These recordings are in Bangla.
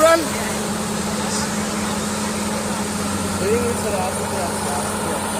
Natural. Yes.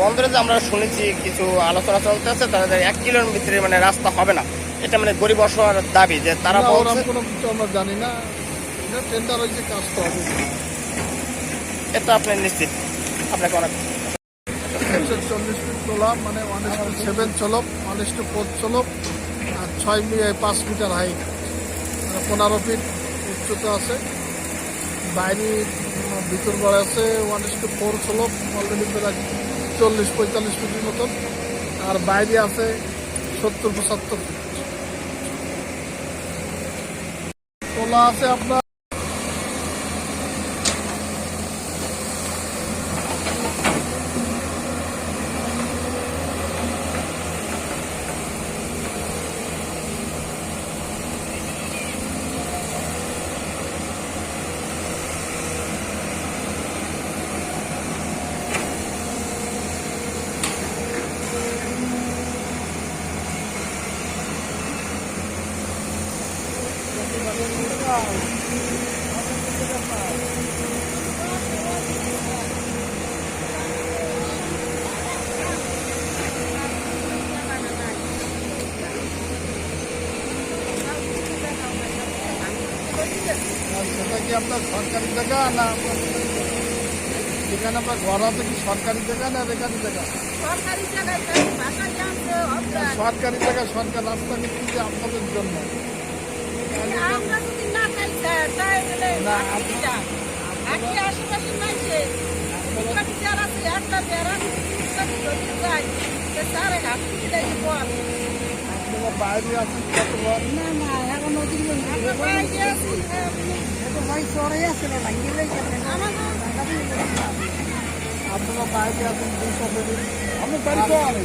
বন্দরে যে আমরা শুনেছি কিছু আলোচনা চলতেছে তাদের এক কিলোর ভিতরে মানে রাস্তা হবে না। এটা মানে গরিব অসহার দাবি যে তারা বলছে কোনো কিছু আমরা জানি না। এটা টেন্ডার হয়েছে কাজ তো হবে। এটা আপনি নিশ্চিত? আপনাকে অনেক একশো চল্লিশ ফিট তোলা মানে one is two seven one is two four চলক আর ছয় পাঁচ মিটার হাইট মানে পনেরো ফিট উচ্চতা আছে। বাইরে ভিতর গড়ে আছে ওয়ান ইস টু ফোর চলক অলরেডি প্রায় চল্লিশ পঁয়তাল্লিশ ফুটের মতন। আর বাইরে আছে সত্তর পঁচাত্তর। ফুট তোলা আছে আপনার আপনার সরকারি জায়গা না যেখানে আপনার ঘর আছে কি সরকারি জায়গা না বেকারি জায়গা সরকারি জায়গা সরকার রাস্তা নিচ্ছে আপনাদের জন্য। আছে বাইরে ঘর না না এখন ওদিকে বাইরে আছি এখন ভাই চড়াই আছে না ভাঙিয়ে আপনারা বাইরে আছেন দুইশো বেডের আমি বাড়ি তো আনি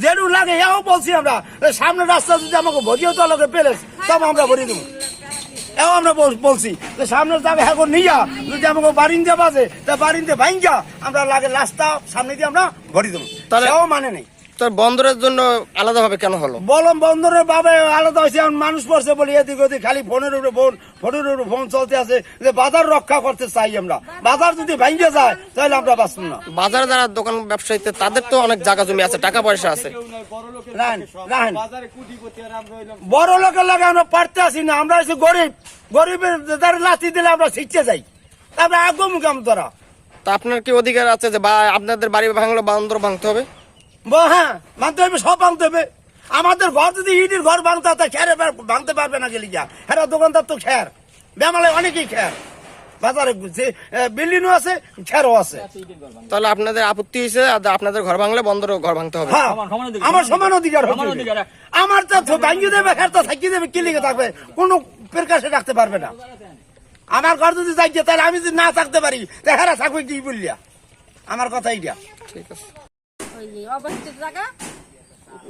যেটু লাগে এও বলছি আমরা সামনে রাস্তা যদি আমাকে ভরিয়ে তো লোকে পেলে তবে আমরা ভরিয়ে দেবো। এও আমরা বলছি যে সামনের যাবে এখন নিয়া যদি আমাকে বারিন্দে বাজে তা বারিন্দে ভাইঙ্গা আমরা লাগে রাস্তা সামনে দিয়ে আমরা ভরিয়ে দেবো। তাহলে- এও মানে নেই। তোর বন্দরের জন্য আলাদাভাবে কেন হলো? বলম বন্দরের বাবে আলাদা হয়েছে এখন মানুষ পড়ছে বলি এদিক ওদিক খালি ফোনের উপরে ফোন ফোনের উপরে ফোন চলতে আছে যে বাজার রক্ষা করতে চাই আমরা। বাজার যদি ভাঙ্গে যায় তাহলে আমরা বাঁচব না। বাজারে যারা দোকান ব্যবসায়ীতে তাদের তো অনেক জায়গা জমি আছে টাকা পয়সা আছে। বড় লোকের লাগে আমরা পারতে আসি না আমরা হচ্ছে গরিব। গরিবের দ্বারা লাথি দিলে আমরা শিখতে যাই। তারপরে আগুম কাম তোরা তা আপনার কি অধিকার আছে যে বা আপনাদের বাড়ি ভাঙলো বান্দর ভাঙতে হবে? হ্যাঁ মানতে হবে সব ভাঙতে হবে। আমাদের ঘর যদি ইটির ঘর ভাঙতে হয় তা খেরে ভাঙতে পারবে না গেলি যা হ্যাঁ দোকানদার তো খের। অনেকেই খের। বাজারে যে বিল্ডিংও আছে খেরও আছে। তাহলে আপনাদের আপত্তি হয়েছে আপনাদের ঘর ভাঙলে বন্দরও ঘর ভাঙতে হবে। হ্যাঁ আমার সমান অধিকার। অধিকার। আমার তো ভাঙ্গি দেবে খের তো থাকি দেবে কি লিখে থাকবে? কোনো প্রকাশে রাখতে পারবে না। আমার ঘর যদি যাইছে তাহলে আমি যদি না থাকতে পারি হেরা থাকবে কি বললিয়া আমার কথা এইটা। ঠিক আছে। ওই অবস্থিত জায়গা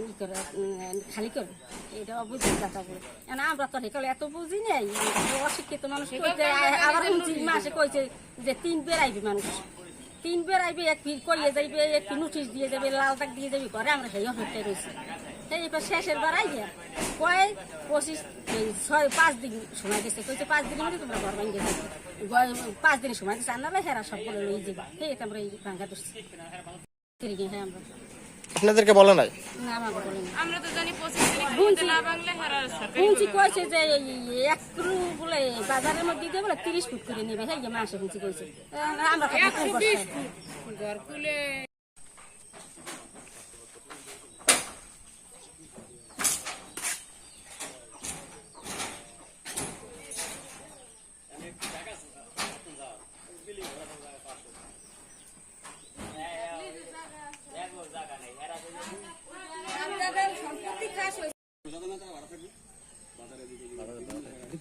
ই করে খালি করে। এটা অবস্থিত জায়গা বলে এখন আমরা তো হেকলে এত বুঝি নাই। অশিক্ষিত মানুষ আবার মাসে কইছে যে তিন বের আইবে মানুষ। তিন বের আইবে এক ফির করিয়ে যাইবে এক ফির নোটিশ দিয়ে যাবে লাল দাগ দিয়ে যাবে করে আমরা সেই অপেক্ষায় রয়েছি সেই এবার শেষের বার আইয়া কয় পঁচিশ ছয় পাঁচ দিন সময় গেছে কইছে পাঁচ দিনের মধ্যে তোমরা ঘর ভাঙ্গে যাবে পাঁচ দিনের সময় গেছে আপনারা হেরা সব বলে লই যাবে। সেই আমরা এই ভাঙ্গা ধরছি। আপনাদেরকে বলে নাই? না আমাকে বলেন আমরা তো জানি পঁচিশ তারিখ না বাংলা হারা সরকারি কইছে যে এক বলে বাজারের মধ্যে দিয়ে বলে তিরিশ ফুট করে নেবে হ্যাঁ মাসে কইছে।